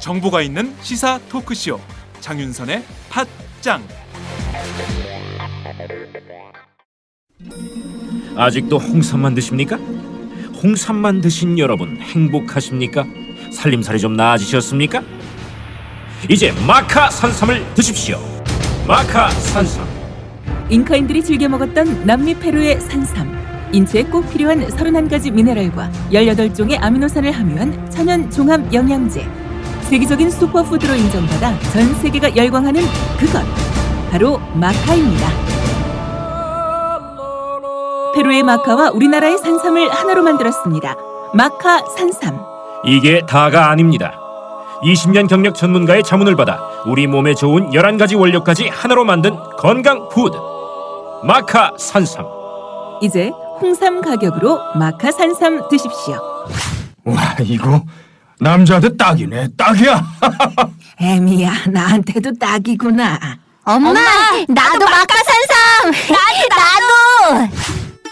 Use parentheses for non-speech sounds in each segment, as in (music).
정보가 있는 시사 토크쇼 장윤선의 팟짱 아직도 홍삼만 드십니까? 홍삼만 드신 여러분 행복하십니까? 살림살이 좀 나아지셨습니까? 이제 마카 산삼을 드십시오. 마카 산삼. 잉카인들이 즐겨 먹었던 남미 페루의 산삼. 인체에 꼭 필요한 31가지 미네랄과 18종의 아미노산을 함유한 천연 종합 영양제. 세계적인 슈퍼푸드로 인정받아 전 세계가 열광하는 그것. 바로 마카입니다. 페루의 마카와 우리나라의 산삼을 하나로 만들었습니다. 마카 산삼. 이게 다가 아닙니다. 20년 경력 전문가의 자문을 받아 우리 몸에 좋은 11가지 원료까지 하나로 만든 건강 푸드. 마카 산삼. 이제 홍삼 가격으로 마카 산삼 드십시오. 와 이거 남자한테 딱이네 딱이야 (laughs) 애미야, 나한테도 딱이구나. 엄마, 나도 마카산삼. (laughs) 나도 나도.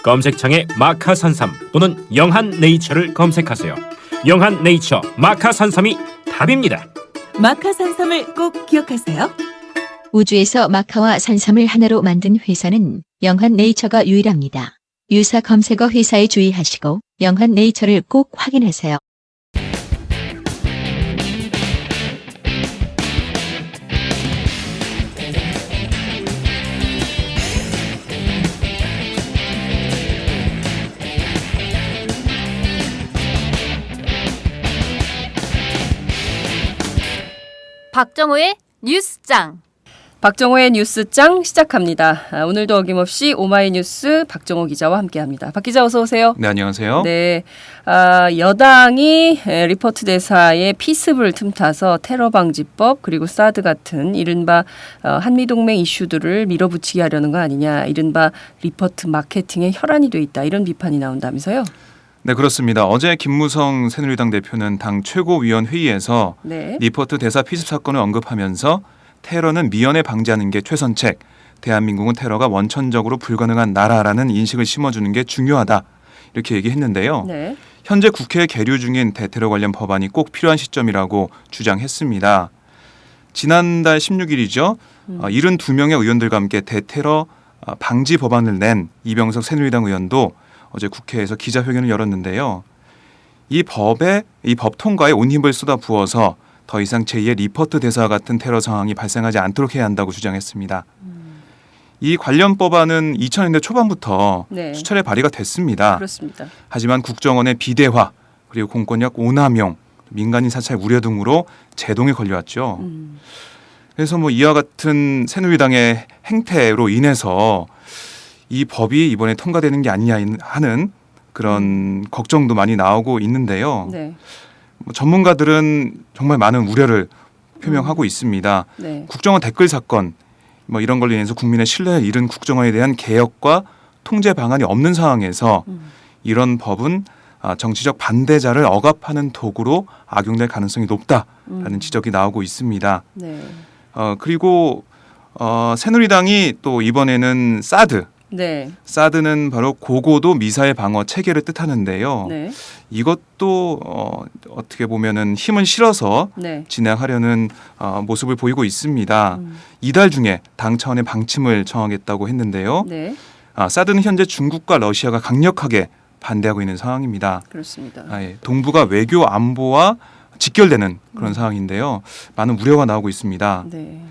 검색창에 마카 산삼 또는 영한 네이처를 검색하세요. 영한 네이처 마카 산삼이 답입니다. 마카 산삼을 꼭 기억하세요. 우주에서 마카와 산삼을 하나로 만든 회사는 영한 네이처가 유일합니다. 유사 검색어 회사에 주의하시고 영한 네이처를 꼭 확인하세요. 박정호의 뉴스장. 박정호의 뉴스장 시작합니다. 아, 오늘도 어김없이 오마이뉴스 박정호 기자와 함께합니다. 박 기자 어서 오세요. 네 안녕하세요. 네, 아, 여당이 에, 리포트 대사의 피습을 틈타서 테러 방지법 그리고 사드 같은 이른바 어, 한미 동맹 이슈들을 밀어붙이게 하려는 거 아니냐, 이른바 리포트 마케팅에 혈안이 돼 있다 이런 비판이 나온다면서요? 네 그렇습니다. 어제 김무성 새누리당 대표는 당 최고위원 회의에서 네, 리포트 대사 피습 사건을 언급하면서 테러는 미연에 방지하는 게 최선책. 대한민국은 테러가 원천적으로 불가능한 나라라는 인식을 심어주는 게 중요하다. 이렇게 얘기했는데요. 네, 현재 국회에 계류 중인 대테러 관련 법안이 꼭 필요한 시점이라고 주장했습니다. 지난달 16일이죠. 음. 어, 72명의 의원들과 함께 대테러 어, 방지 법안을 낸 이병석 새누리당 의원도 어제 국회에서 기자회견을 열었는데요. 이 법에 이 법 통과에 온 힘을 쏟아 부어서 더 이상 제2의 리퍼트 대사와 같은 테러 상황이 발생하지 않도록 해야 한다고 주장했습니다. 이 관련 법안은 2000년대 초반부터 네. 수차례 발의가 됐습니다. 그렇습니다. 하지만 국정원의 비대화 그리고 공권력 오남용, 민간인 사찰 우려 등으로 제동에 걸려왔죠. 음. 그래서 뭐 이와 같은 새누리당의 행태로 인해서 이 법이 이번에 통과되는 게 아니냐 하는 그런 걱정도 많이 나오고 있는데요. 네, 뭐 전문가들은 정말 많은 우려를 표명하고 있습니다. 네, 국정원 댓글 사건 뭐 이런 걸로 인해서 국민의 신뢰를 잃은 국정원에 대한 개혁과 통제 방안이 없는 상황에서 음. 이런 법은 아, 정치적 반대자를 억압하는 도구로 악용될 가능성이 높다라는 음. 지적이 나오고 있습니다. 네, 어, 그리고 어, 새누리당이 또 이번에는 사드 네, 사드는 바로 고고도 미사일 방어 체계를 뜻하는데요. 네, 이것도 어, 어떻게 보면은 힘을 실어서 네. 진행하려는 어, 모습을 보이고 있습니다. 음. 이달 중에 당 차원의 방침을 정하겠다고 했는데요. 네, 아, 사드는 현재 중국과 러시아가 강력하게 반대하고 있는 상황입니다. 그렇습니다. 아, 예. 동북아 외교 안보와 직결되는 그런 상황인데요. 많은 우려가 나오고 있습니다. 네,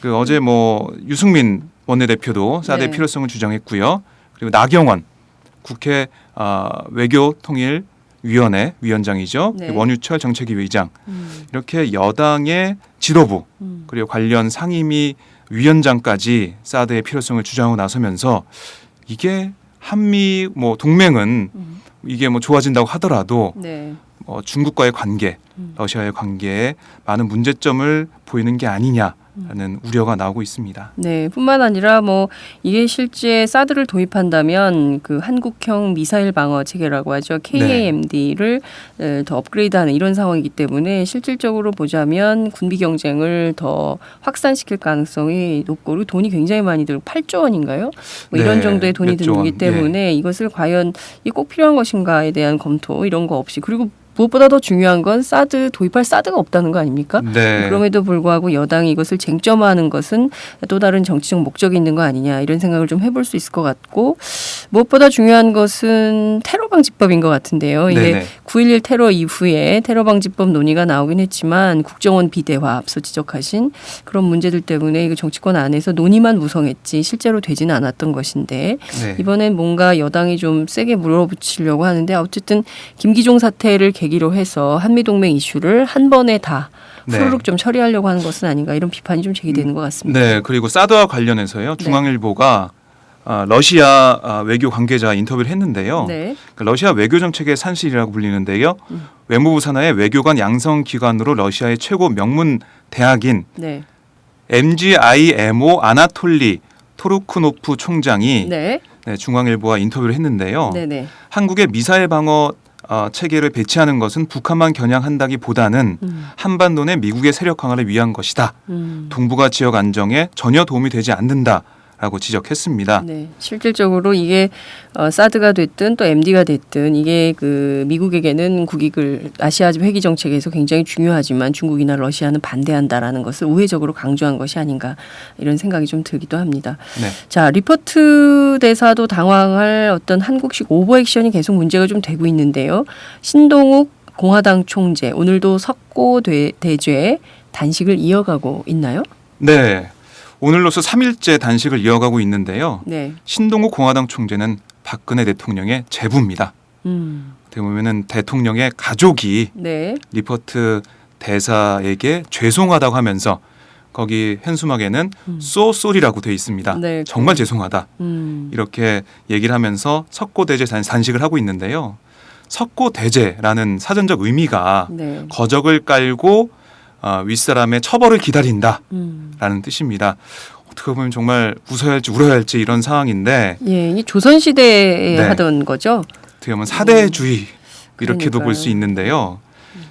그 어제 뭐 유승민 원내대표도 사드의 네. 필요성을 주장했고요. 그리고 나경원 국회 아, 외교통일 위원회 위원장이죠. 네. 원유철 정책위 의장 음, 이렇게 여당의 지도부 음. 그리고 관련 상임위 위원장까지 사드의 필요성을 주장하고 나서면서 이게 한미 뭐 동맹은 음. 이게 뭐 좋아진다고 하더라도 네. 어, 중국과의 관계, 음. 러시아의 관계에 많은 문제점을 보이는 게 아니냐 라는 우려가 나오고 있습니다. 네, 뿐만 아니라 뭐 이게 실제 사드를 도입한다면 그 한국형 미사일 방어 체계라고 하죠. KAMD를 더 업그레이드하는 이런 상황이기 때문에 실질적으로 보자면 군비 경쟁을 더 확산시킬 가능성이 높고 그리고 돈이 굉장히 많이 들고 8조 원인가요? 뭐 이런 네, 정도의 돈이 들기 원, 때문에 이것을 과연 이 꼭 필요한 것인가에 대한 검토 이런 거 없이 그리고 무엇보다 더 중요한 건 사드 도입할 사드가 없다는 거 아닙니까? 네. 그럼에도 불구하고 여당이 이것을 쟁점화하는 것은 또 다른 정치적 목적이 있는 거 아니냐 이런 생각을 좀 해볼 수 있을 것 같고 무엇보다 중요한 것은 테러 방지법인 것 같은데요. 이게 네네. 9.11 테러 이후에 테러 방지법 논의가 나오긴 했지만 국정원 비대화 앞서 지적하신 그런 문제들 때문에 이거 정치권 안에서 논의만 무성했지 실제로 되지는 않았던 것인데 네. 이번엔 뭔가 여당이 좀 세게 물어붙이려고 하는데 어쨌든 김기종 사태를 계 기로 해서 한미 동맹 이슈를 한 번에 다 네. 후루룩 좀 처리하려고 하는 것은 아닌가 이런 비판이 좀 제기되는 것 같습니다. 네, 그리고 사드와 관련해서요. 네. 중앙일보가 아, 러시아 아, 외교 관계자 인터뷰를 했는데요. 네. 그 러시아 외교 정책의 산실이라고 불리는데요. 음. 외무부 산하의 외교관 양성 기관으로 러시아의 최고 명문 대학인 네. MGIMO 아나톨리 토르쿠노프 총장이 네. 네, 중앙일보와 인터뷰를 했는데요. 네. 네. 한국의 미사일 방어 어, 체계를 배치하는 것은 북한만 겨냥한다기보다는 음. 한반도 내 미국의 세력 강화를 위한 것이다. 음. 동북아 지역 안정에 전혀 도움이 되지 않는다 라고 지적했습니다. 네, 실질적으로 이게 어, 사드가 됐든 또 MD가 됐든 이게 그 미국에게는 국익을 아시아적 회기 정책에서 굉장히 중요하지만 중국이나 러시아는 반대한다라는 것을 우회적으로 강조한 것이 아닌가 이런 생각이 좀 들기도 합니다. 네. 자, 리퍼트 대사도 당황할 어떤 한국식 오버 액션이 계속 문제가 좀 되고 있는데요. 신동욱 공화당 총재 오늘도 석고 대- 대죄 단식을 이어가고 있나요? 네. 오늘로서 3일째 단식을 이어가고 있는데요. 네. 신동욱 공화당 총재는 박근혜 대통령의 제부입니다. 음. 어떻게 보면은 대통령의 가족이 네. 리퍼트 대사에게 죄송하다고 하면서 거기 현수막에는 음. 쏘쏘리라고 돼 있습니다. 네. 정말 죄송하다. 음. 이렇게 얘기를 하면서 석고대제 단- 단식을 하고 있는데요. 석고대제라는 사전적 의미가 네. 거적을 깔고 어, 윗사람의 처벌을 기다린다라는 음. 뜻입니다. 어떻게 보면 정말 웃어야 할지 울어야 할지 이런 상황인데 예, 이 조선 시대에 네. 하던 거죠. 어떻게 보면 사대주의 이렇게도 그러니까요. 볼수 있는데요.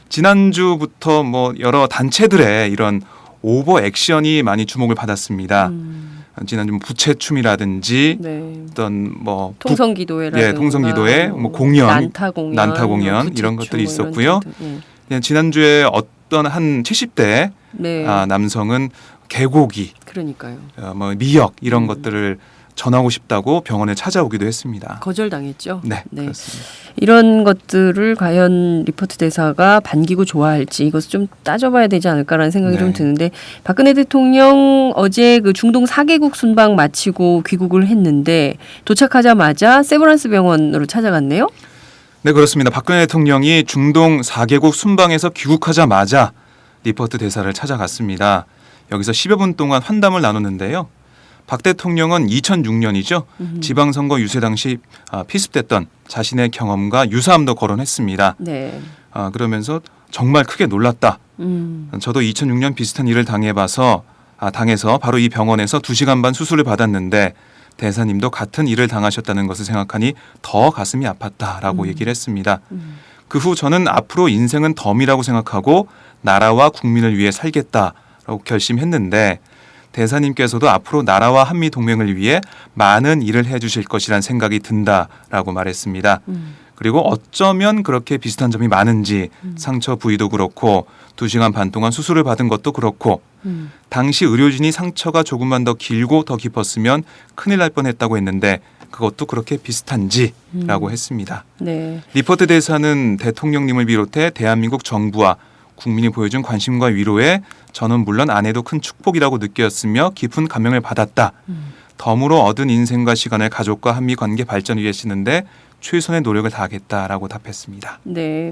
지난주부터 뭐 여러 단체들의 이런 오버 액션이 많이 주목을 받았습니다. 음, 지난주 뭐 부채춤이라든지 네. 어떤 뭐 북- 통성기도회라든가 예, 통성기도회, 뭐 공연, 난타 공연, 난타 공연 뭐 이런 것들이 뭐 이런 있었고요. 등등. 그냥 지난주에 어 떤 한 70대 네, 아, 남성은 개고기, 그러니까요. 어, 뭐 미역 이런 음. 것들을 전하고 싶다고 병원에 찾아오기도 했습니다. 거절당했죠. 네, 그렇습니다. 이런 것들을 과연 리포트 대사가 반기고 좋아할지 이것을 좀 따져봐야 되지 않을까라는 생각이 네. 좀 드는데 박근혜 대통령 어제 그 중동 4개국 순방 마치고 귀국을 했는데 도착하자마자 세브란스 병원으로 찾아갔네요. 네, 그렇습니다. 박근혜 대통령이 중동 4개국 순방에서 귀국하자마자 리퍼트 대사를 찾아갔습니다. 여기서 10여 분 동안 환담을 나눴는데요. 박 대통령은 2006년이죠. 음. 지방선거 유세 당시 아, 피습됐던 자신의 경험과 유사함도 거론했습니다. 네. 아, 그러면서 정말 크게 놀랐다. 음. 저도 2006년 비슷한 일을 당해봐서 아, 당해서 바로 이 병원에서 2시간 반 수술을 받았는데 대사님도 같은 일을 당하셨다는 것을 생각하니 더 가슴이 아팠다라고 음. 얘기를 했습니다. 음. 그후 저는 앞으로 인생은 덤이라고 생각하고 나라와 국민을 위해 살겠다라고 결심했는데 대사님께서도 앞으로 나라와 한미 동맹을 위해 많은 일을 해주실 것이란 생각이 든다라고 말했습니다. 음. 그리고 어쩌면 그렇게 비슷한 점이 많은지 음. 상처 부위도 그렇고 두 시간 반 동안 수술을 받은 것도 그렇고 음. 당시 의료진이 상처가 조금만 더 길고 더 깊었으면 큰일 날 뻔했다고 했는데 그것도 그렇게 비슷한지라고 음. 했습니다. 네. 리퍼트 대사는 대통령님을 비롯해 대한민국 정부와 국민이 보여준 관심과 위로에 저는 물론 아내도 큰 축복이라고 느꼈으며 깊은 감명을 받았다. 음. 덤으로 얻은 인생과 시간을 가족과 한미 관계 발전을 위해 쓰는데 최선의 노력을 다하겠다라고 답했습니다. 네.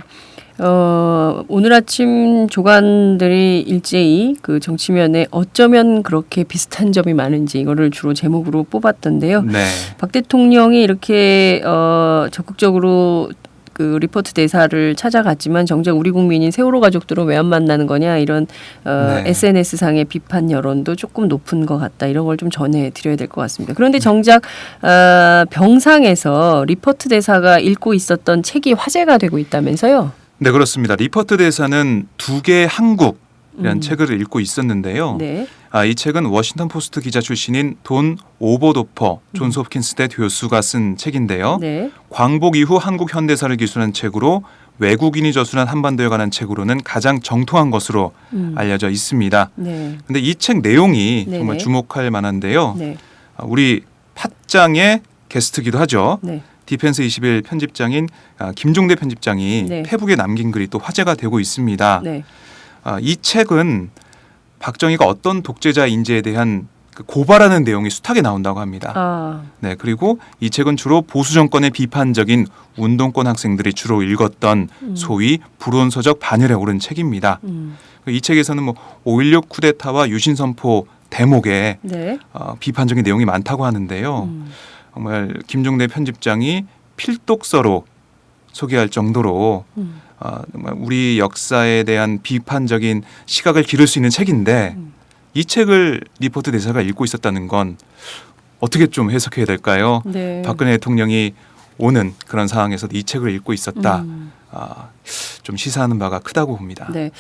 어, 오늘 아침 조간들이 일제히 그 정치면에 어쩌면 그렇게 비슷한 점이 많은지 이거를 주로 제목으로 뽑았던데요. 네. 박 대통령이 이렇게 어, 적극적으로 그 리포트 대사를 찾아갔지만 정작 우리 국민인 세월호 가족들은 왜 안 만나는 거냐 이런 어, 네. SNS 상의 비판 여론도 조금 높은 것 같다 이런 걸 좀 전해 드려야 될 것 같습니다. 그런데 정작 어, 병상에서 리포트 대사가 읽고 있었던 책이 화제가 되고 있다면서요? 네 그렇습니다. 리퍼트 대사는 두 개의 한국 이라는 음. 책을 읽고 있었는데요. 네. 아, 이 책은 워싱턴 포스트 기자 출신인 돈 오버도퍼 존스 홉킨스 대 교수가 쓴 책인데요. 네. 광복 이후 한국 현대사를 기술한 책으로 외국인이 저술한 한반도에 관한 책으로는 가장 정통한 것으로 음. 알려져 있습니다. 네. 근데 이 책 내용이 네네. 정말 주목할 만한데요. 네. 아, 우리 팟장의 게스트기도 하죠. 네. 디펜스 21 편집장인 아, 김종대 편집장이 네. 페북에 남긴 글이 또 화제가 되고 있습니다. 네. 아, 이 책은 박정희가 어떤 독재자 인재에 대한 그 고발하는 내용이 숱하게 나온다고 합니다. 아. 네, 그리고 이 책은 주로 보수 정권의 비판적인 운동권 학생들이 주로 읽었던 소위 불온서적 반열에 오른 책입니다. 음. 이 책에서는 뭐 5.16 쿠데타와 유신 선포 대목에 네. 어, 비판적인 내용이 많다고 하는데요. 음. 정말 김종대 편집장이 필독서로 소개할 정도로 음. 어, 우리 역사에 대한 비판적인 시각을 기를 수 있는 책인데 음. 이 책을 리포트 대사가 읽고 있었다는 건 어떻게 좀 해석해야 될까요? 네. 박근혜 대통령이 오는 그런 상황에서 이 책을 읽고 있었다. 음. 아, 좀 시사하는 바가 크다고 봅니다. 네.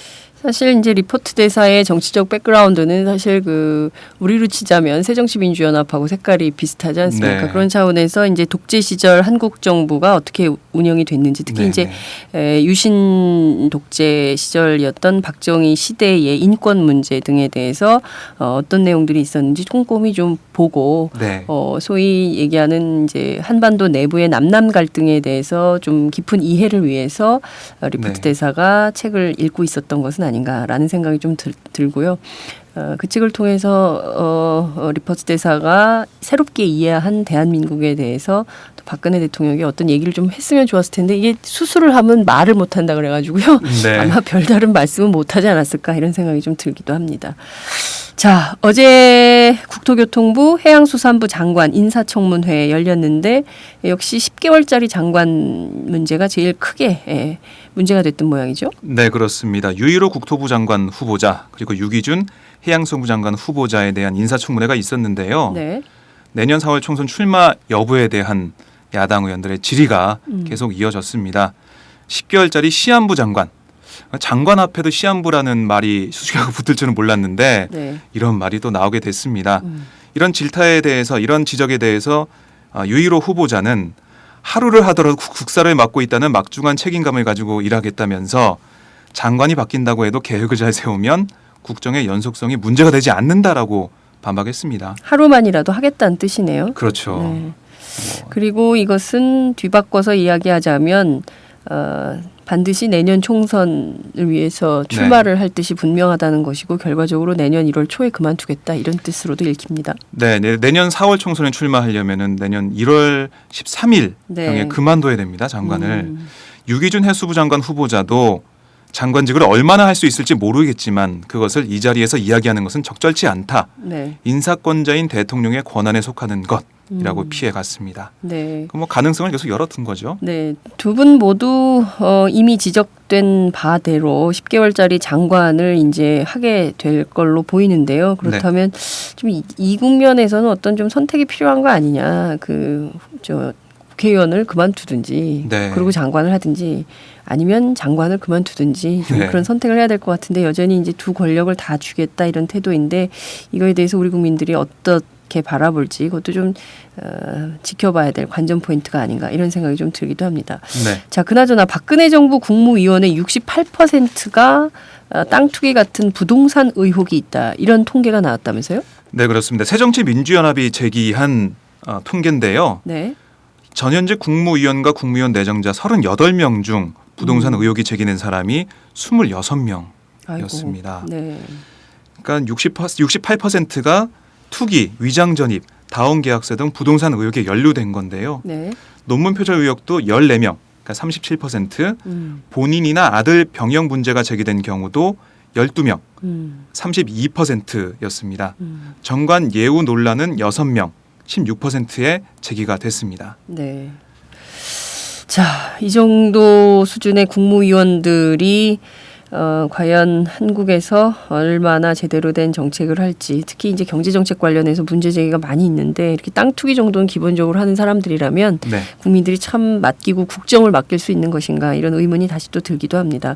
사실 이제 리포트 대사의 정치적 백그라운드는 사실 그 우리로 치자면 새정치민주연합하고 색깔이 비슷하지 않습니까? 네. 그런 차원에서 이제 독재 시절 한국 정부가 어떻게 운영이 됐는지 특히 네, 이제 네. 에, 유신 독재 시절이었던 박정희 시대의 인권 문제 등에 대해서 어, 어떤 내용들이 있었는지 꼼꼼히 좀 보고 네. 어, 소위 얘기하는 이제 한반도 내부의 남남 갈등에 대해서 좀 깊은 이해를 위해서 어, 리포트 네. 대사가 책을 읽고 있었던 것은 아닌가라는 생각이 좀 들, 들고요. 어, 그 책을 통해서 어, 어, 리포트 대사가 새롭게 이해한 대한민국에 대해서 또 박근혜 대통령이 어떤 얘기를 좀 했으면 좋았을 텐데 이게 수술을 하면 말을 못 한다 그래가지고요. 네. (laughs) 아마 별다른 말씀은 못 하지 않았을까 이런 생각이 좀 들기도 합니다. 자, 어제 국토교통부 해양수산부 장관 인사청문회 열렸는데 역시 10개월짜리 장관 문제가 제일 크게 예, 문제가 됐던 모양이죠. 네, 그렇습니다. 유일호 국토부 장관 후보자 그리고 유기준 해양성부 장관 후보자에 대한 인사청문회가 있었는데요. 네. 내년 4월 총선 출마 여부에 대한 야당 의원들의 질의가 음. 계속 이어졌습니다. 10개월짜리 시한부 장관. 장관 앞에도 시한부라는 말이 수식하고 붙을 줄은 몰랐는데 네. 이런 말이 또 나오게 됐습니다. 음. 이런 질타에 대해서 이런 지적에 대해서 아, 유일호 후보자는 하루를 하더라도 국- 국사를 맡고 있다는 막중한 책임감을 가지고 일하겠다면서 장관이 바뀐다고 해도 계획을 잘 세우면 국정의 연속성이 문제가 되지 않는다라고 반박했습니다. 하루만이라도 하겠다는 뜻이네요. 그렇죠. 네. 그리고 이것은 뒤바꿔서 이야기하자면 어, 반드시 내년 총선을 위해서 네. 출마를 할 뜻이 분명하다는 것이고 결과적으로 내년 1월 초에 그만두겠다 이런 뜻으로도 읽힙니다. 네, 내- 내년 4월 총선에 출마하려면은 내년 1월 13일 네. 경에 그만둬야 됩니다. 장관을. 음, 유기준 해수부 장관 후보자도 장관직을 얼마나 할 수 있을지 모르겠지만 그것을 이 자리에서 이야기하는 것은 적절치 않다. 네. 인사권자인 대통령의 권한에 속하는 것이라고 음. 피해 갔습니다. 네. 그뭐 가능성을 계속 열어둔 거죠. 네, 두 분 모두 어, 이미 지적된 바대로 10개월짜리 장관을 이제 하게 될 걸로 보이는데요. 그렇다면 좀이 국면에서는 어떤 좀 선택이 필요한 거 아니냐. 그저 국회의원을 그만두든지 네. 그리고 장관을 하든지 아니면 장관을 그만두든지 좀 네. 그런 선택을 해야 될 것 같은데 여전히 이제 두 권력을 다 주겠다 이런 태도인데 이거에 대해서 우리 국민들이 어떻게 바라볼지 그것도 좀 어, 지켜봐야 될 관전 포인트가 아닌가 이런 생각이 좀 들기도 합니다. 네. 자, 그나저나 박근혜 정부 국무위원회 68%가 어, 땅 투기 같은 부동산 의혹이 있다 이런 통계가 나왔다면서요? 네, 그렇습니다. 새정치민주연합이 제기한 어, 통계인데요. 네. 전현직 국무위원과 국무위원 내정자 38명 중 부동산 음. 의혹이 제기된 사람이 26명. 아이고. 였습니다. 네. 그러니까 60, 68%가 투기, 위장 전입, 다운 계약서 등 부동산 의혹에 연루된 건데요. 네. 논문 표절 의혹도 14명, 그러니까 37%, 음. 본인이나 아들 병역 문제가 제기된 경우도 12명, 음. 32%였습니다. 음. 정관 예우 논란은 6명, 16%에 제기가 됐습니다. 네. 자, 이 정도 수준의 국무위원들이 어, 과연 한국에서 얼마나 제대로 된 정책을 할지, 특히 이제 경제 정책 관련해서 문제 제기가 많이 있는데 이렇게 땅 투기 정도는 기본적으로 하는 사람들이라면 네. 국민들이 참 맡기고 국정을 맡길 수 있는 것인가 이런 의문이 다시 또 들기도 합니다.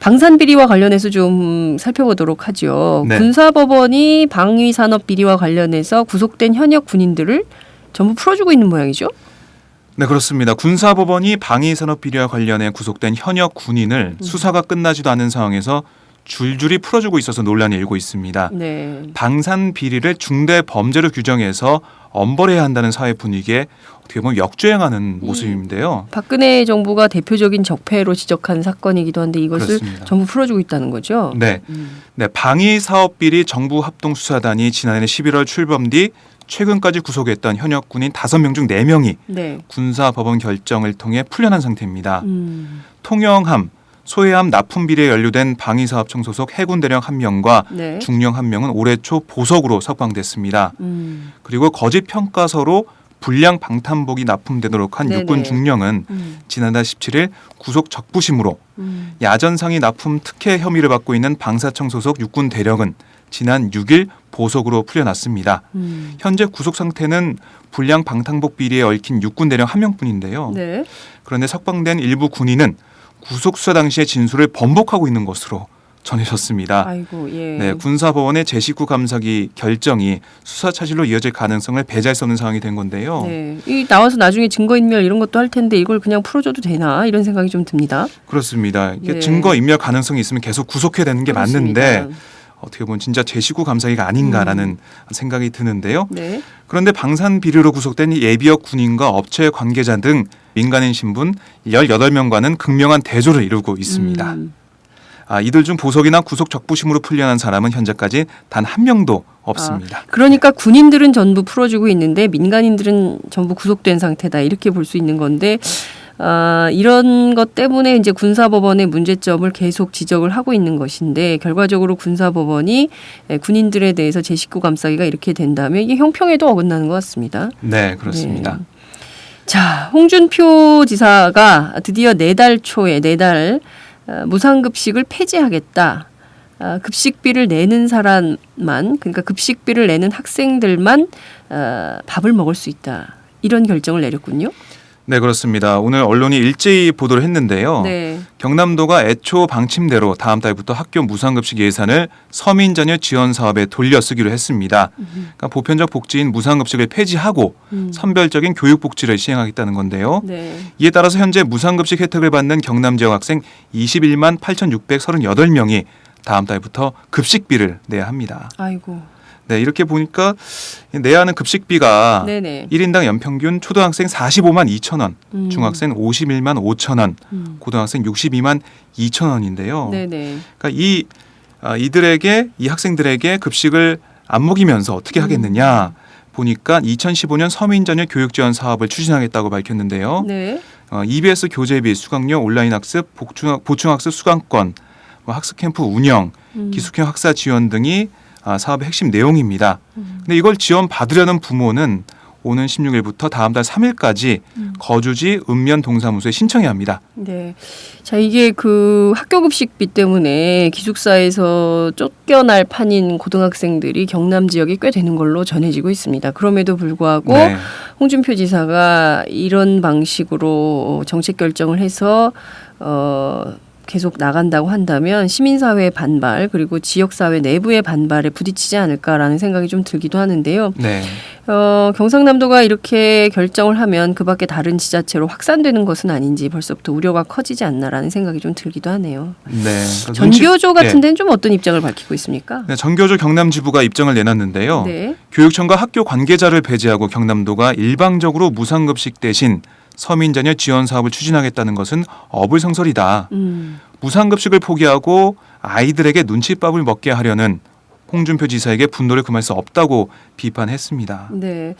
방산 비리와 관련해서 좀 살펴보도록 하죠. 네. 군사법원이 방위 산업 비리와 관련해서 구속된 현역 군인들을 전부 풀어주고 있는 모양이죠. 네, 그렇습니다. 군사법원이 방위산업 비리와 관련해 구속된 현역 군인을 음. 수사가 끝나지도 않은 상황에서 줄줄이 풀어주고 있어서 논란이 일고 있습니다. 네. 방산 비리를 중대 범죄로 규정해서 엄벌해야 한다는 사회 분위기에 어떻게 보면 역주행하는 모습인데요. 박근혜 정부가 대표적인 적폐로 지적한 사건이기도 한데 이것을 그렇습니다. 전부 풀어주고 있다는 거죠. 네, 음. 네 방위 사업 비리 정부 합동 수사단이 지난해 11월 출범 뒤 최근까지 구속했던 현역 군인 5명 중 4명이 네. 군사법원 결정을 통해 풀려난 상태입니다. 음. 통영함, 소해함 납품 비리에 연루된 방위사업청 소속 해군 대령 한 명과 네. 중령 한 명은 올해 초 보석으로 석방됐습니다. 음. 그리고 거짓 평가서로 불량 방탄복이 납품되도록 한 네네. 육군 중령은 음. 지난달 17일 구속 적부심으로 음. 야전상의 납품 특혜 혐의를 받고 있는 방사청 소속 육군 대령은 지난 6일 보석으로 풀려났습니다. 음. 현재 구속 상태는 불량 방탄복 비리에 얽힌 육군 대령 한 명뿐인데요. 네. 그런데 석방된 일부 군인은 구속 수사 당시의 진술을 번복하고 있는 것으로 전해졌습니다. 아이고 예. 네, 군사법원의 제19 감사기 결정이 수사 차질로 이어질 가능성을 배제할 수 없는 상황이 된 건데요. 네. 이 나와서 나중에 증거 인멸 이런 것도 할 텐데 이걸 그냥 풀어줘도 되나 이런 생각이 좀 듭니다. 그렇습니다. 이게 네. 증거 인멸 가능성이 있으면 계속 구속해야 되는 게 맞는데 그렇습니다. 어떻게 보면 진짜 제19 감사기가 아닌가라는 생각이 드는데요. 네. 그런데 방산 비리로 구속된 이 예비역 군인과 업체 관계자 등 민간인 신분 18명과는 극명한 대조를 이루고 있습니다. 음. 아, 이들 중 보석이나 구속 적부심으로 풀려난 사람은 현재까지 단 한 명도 없습니다. 그러니까 군인들은 전부 풀어주고 있는데 민간인들은 전부 구속된 상태다 이렇게 볼 수 있는 건데 아, 이런 것 때문에 이제 군사법원의 문제점을 계속 지적을 하고 있는 것인데 결과적으로 군사법원이 에, 군인들에 대해서 제19 감싸기가 이렇게 된다면 이게 형평에도 어긋나는 것 같습니다. 네, 그렇습니다. 네. 자, 홍준표 지사가 드디어 내달 초에 내달 어, 무상급식을 폐지하겠다. 어, 급식비를 내는 사람만 그러니까 급식비를 내는 학생들만 어, 밥을 먹을 수 있다. 이런 결정을 내렸군요. 네, 그렇습니다. 오늘 언론이 일제히 보도를 했는데요. 네. 경남도가 애초 방침대로 다음 달부터 학교 무상급식 예산을 서민 자녀 지원 사업에 돌려 쓰기로 했습니다. 그러니까 보편적 복지인 무상급식을 폐지하고 음. 선별적인 교육 복지를 시행하겠다는 건데요. 네. 이에 따라서 현재 무상급식 혜택을 받는 경남 지역 학생 21만 8,638명이 다음 달부터 급식비를 내야 합니다. 아이고. 네, 이렇게 보니까 내야 하는 급식비가 네네. 1인당 연평균 초등학생 45만 2천 원, 음. 중학생 51만 5천 원, 음. 고등학생 62만 2천 원인데요. 네네. 그러니까 이 아, 이들에게 이 학생들에게 급식을 안 먹이면서 어떻게 음. 하겠느냐 보니까 2015년 서민 자녀 교육 지원 사업을 추진하겠다고 밝혔는데요. 네. 어, EBS 교재비, 수강료, 온라인 학습, 보충, 보충학습 수강권, 뭐 학습 캠프 운영, 음. 기숙형 학사 지원 등이 아, 사업의 핵심 내용입니다. 음. 근데 이걸 지원 받으려는 부모는 오는 16일부터 다음 달 3일까지 음. 거주지 읍면 동사무소에 신청해야 합니다. 네. 자, 이게 그 학교 급식비 때문에 기숙사에서 쫓겨날 판인 고등학생들이 경남 지역에 꽤 되는 걸로 전해지고 있습니다. 그럼에도 불구하고 네. 홍준표 지사가 이런 방식으로 정책 결정을 해서 어 계속 나간다고 한다면 시민사회의 반발 그리고 지역사회 내부의 반발에 부딪히지 않을까라는 생각이 좀 들기도 하는데요. 네. 어, 경상남도가 이렇게 결정을 하면 그 밖에 다른 지자체로 확산되는 것은 아닌지 벌써부터 우려가 커지지 않나라는 생각이 좀 들기도 하네요. 네. 전교조 같은 네. 데는 좀 어떤 입장을 밝히고 있습니까? 네, 전교조 경남지부가 입장을 내놨는데요. 네. 교육청과 학교 관계자를 배제하고 경남도가 일방적으로 무상급식 대신 서민 자녀 지원 사업을 추진하겠다는 것은 어불성설이다. 음. 무상급식을 포기하고 아이들에게 눈칫밥을 먹게 하려는 홍준표 지사에게 분노를 금할 수 없다고 비판했습니다. 네.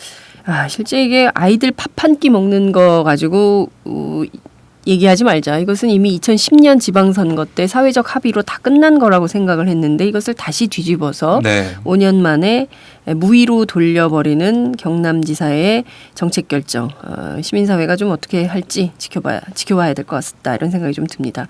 아, 실제 이게 아이들 밥 한 끼 먹는 거 가지고 어, 얘기하지 말자. 이것은 이미 2010년 지방선거 때 사회적 합의로 다 끝난 거라고 생각을 했는데 이것을 다시 뒤집어서 네. 5년 만에 무위로 돌려버리는 경남지사의 정책 결정. 어, 시민사회가 좀 어떻게 할지 지켜봐야 지켜봐야 될 것 같다 이런 생각이 좀 듭니다.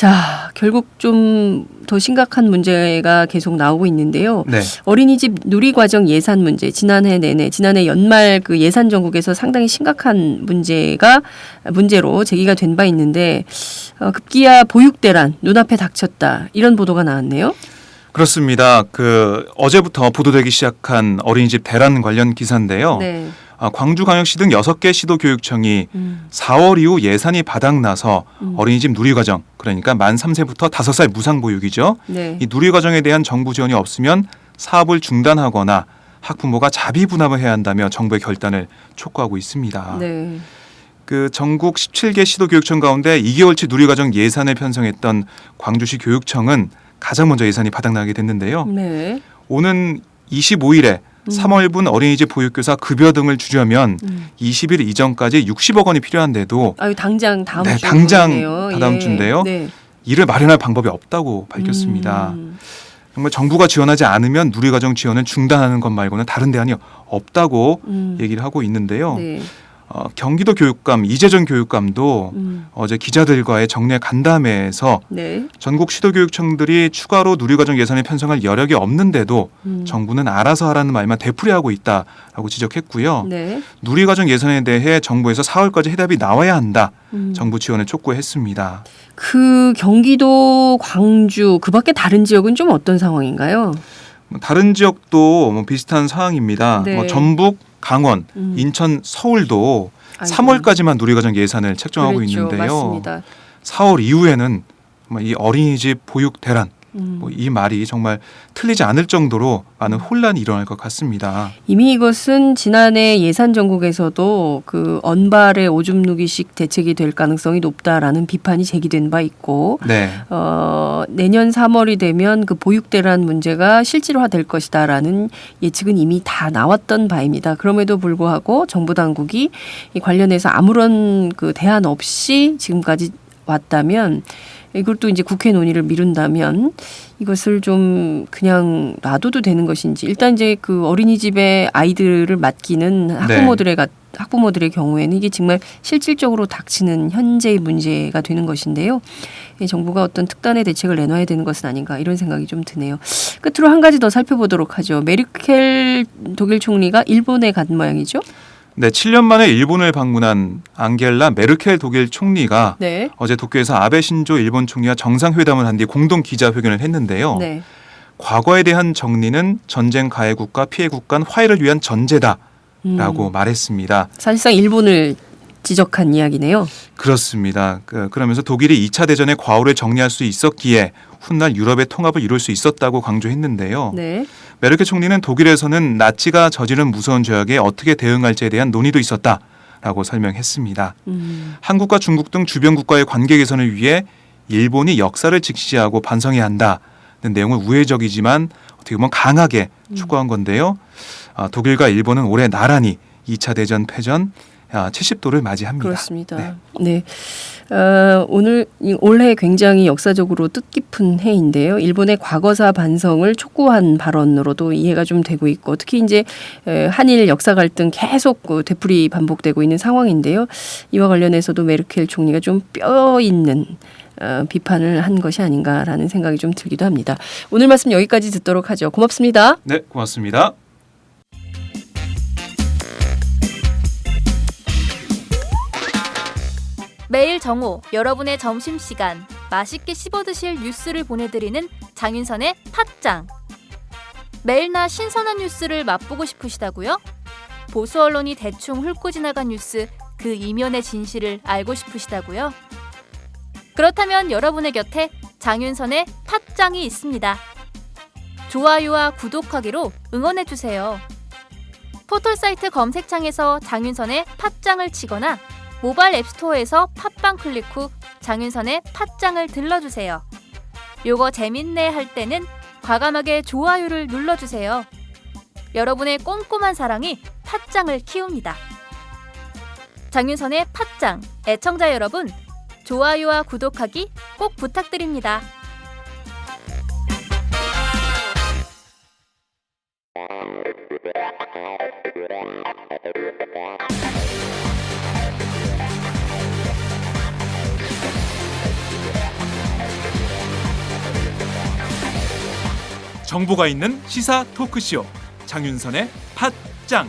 자, 결국 좀 더 심각한 문제가 계속 나오고 있는데요. 네. 어린이집 누리과정 예산 문제 지난해 내내 지난해 연말 그 예산 전국에서 상당히 심각한 문제가 문제로 제기가 된 바 있는데 어, 급기야 보육 대란 눈앞에 닥쳤다 이런 보도가 나왔네요. 그렇습니다. 그 어제부터 보도되기 시작한 어린이집 대란 관련 기사인데요. 네. 아, 광주광역시 등 6개 시도교육청이 음. 4월 이후 예산이 바닥나서 음. 어린이집 누리과정 그러니까 만 3세부터 5살 무상보육이죠. 네. 이 누리과정에 대한 정부 지원이 없으면 사업을 중단하거나 학부모가 자비 분담을 해야 한다며 정부의 결단을 촉구하고 있습니다. 네. 그 전국 17개 시도교육청 가운데 2개월치 누리과정 예산을 편성했던 광주시 교육청은 가장 먼저 예산이 바닥나게 됐는데요. 네. 오는 25일에 3월분 어린이집 보육교사 급여 등을 주려면 음. 20일 이전까지 60억 원이 필요한데도 아유 당장 다음 네, 주 당장. 다다음 예. 주인데요. 네. 이를 마련할 방법이 없다고 밝혔습니다. 음. 정말 정부가 지원하지 않으면 누리과정 지원은 중단하는 것 말고는 다른 대안이 없다고 음. 얘기를 하고 있는데요. 네. 어, 경기도 교육감 이재정 교육감도 음. 어제 기자들과의 정례 간담회에서 네. 전국 시도교육청들이 추가로 누리과정 예산을 편성할 여력이 없는데도 음. 정부는 알아서 하라는 말만 되풀이하고 있다라고 지적했고요. 네. 누리과정 예산에 대해 정부에서 4월까지 해답이 나와야 한다. 음. 정부 지원을 촉구했습니다. 그 경기도 광주 그 밖에 다른 지역은 좀 어떤 상황인가요? 뭐 다른 지역도 뭐 비슷한 상황입니다. 네. 뭐 전북, 강원, 음. 인천, 서울도 아이고. 3월까지만 누리과정 예산을 책정하고 그렇죠. 있는데요. 맞습니다. 4월 이후에는 뭐이 어린이집 보육 대란 음. 뭐이 말이 정말 틀리지 않을 정도로 많은 혼란이 일어날 것 같습니다. 이미 이것은 지난해 예산 전국에서도 그 언발의 오줌 누기식 대책이 될 가능성이 높다라는 비판이 제기된 바 있고 네. 어, 내년 3월이 되면 그 보육대란 문제가 실질화될 것이다라는 예측은 이미 다 나왔던 바입니다. 그럼에도 불구하고 정부 당국이 이 관련해서 아무런 그 대안 없이 지금까지 왔다면 이걸 또 이제 국회 논의를 미룬다면 이것을 좀 그냥 놔둬도 되는 것인지 일단 이제 그 어린이집에 아이들을 맡기는 학부모들의 가- 학부모들의 경우에는 이게 정말 실질적으로 닥치는 현재의 문제가 되는 것인데요. 이 정부가 어떤 특단의 대책을 내놔야 되는 것은 아닌가 이런 생각이 좀 드네요. 끝으로 한 가지 더 살펴보도록 하죠. 메르켈 독일 총리가 일본에 간 모양이죠. 네, 7년 만에 일본을 방문한 앙겔라 메르켈 독일 총리가 네. 어제 도쿄에서 아베 신조 일본 총리와 정상회담을 한 뒤 공동 기자회견을 했는데요. 네. 과거에 대한 정리는 전쟁 가해 국가 피해 국가 화해를 위한 전제다라고 음, 말했습니다. 사실상 일본을 지적한 이야기네요. 그렇습니다. 그, 그러면서 독일이 2차 대전의 과오를 정리할 수 있었기에 훗날 유럽의 통합을 이룰 수 있었다고 강조했는데요. 네. 메르켈 총리는 독일에서는 나치가 저지른 무서운 죄악에 어떻게 대응할지에 대한 논의도 있었다 라고 설명했습니다. 음, 한국과 중국 등 주변 국가의 관계 개선을 위해 일본이 역사를 직시하고 반성해야 한다는 내용은 우회적이지만 어떻게 보면 강하게 촉구한 건데요. 아, 독일과 일본은 올해 나란히 2차 대전 패전 아, 70도를 맞이합니다. 그렇습니다. 네. 네. 어, 오늘 이 올해 굉장히 역사적으로 뜻깊은 해인데요. 일본의 과거사 반성을 촉구한 발언으로도 이해가 좀 되고 있고 특히 이제 에, 한일 역사 갈등 계속 그 되풀이 반복되고 있는 상황인데요. 이와 관련해서도 메르켈 총리가 좀 뼈 있는 어, 비판을 한 것이 아닌가라는 생각이 좀 들기도 합니다. 오늘 말씀 여기까지 듣도록 하죠. 고맙습니다. 네, 고맙습니다. 매일 정오 여러분의 점심시간 맛있게 씹어드실 뉴스를 보내드리는 장윤선의 팟짱 매일나 신선한 뉴스를 맛보고 싶으시다고요? 보수 언론이 대충 훑고 지나간 뉴스 그 이면의 진실을 알고 싶으시다고요? 그렇다면 여러분의 곁에 장윤선의 팟짱이 있습니다. 좋아요와 구독하기로 응원해주세요. 포털 사이트 검색창에서 장윤선의 팟짱을 치거나 모바일 앱스토어에서 팟빵 클릭 후 장윤선의 팟짱을 들러주세요. 요거 재밌네 할 때는 과감하게 좋아요를 눌러주세요. 여러분의 꼼꼼한 사랑이 팟짱을 키웁니다. 장윤선의 팟짱 애청자 여러분 좋아요와 구독하기 꼭 부탁드립니다. 정보가 있는 시사 토크쇼. 장윤선의 팟짱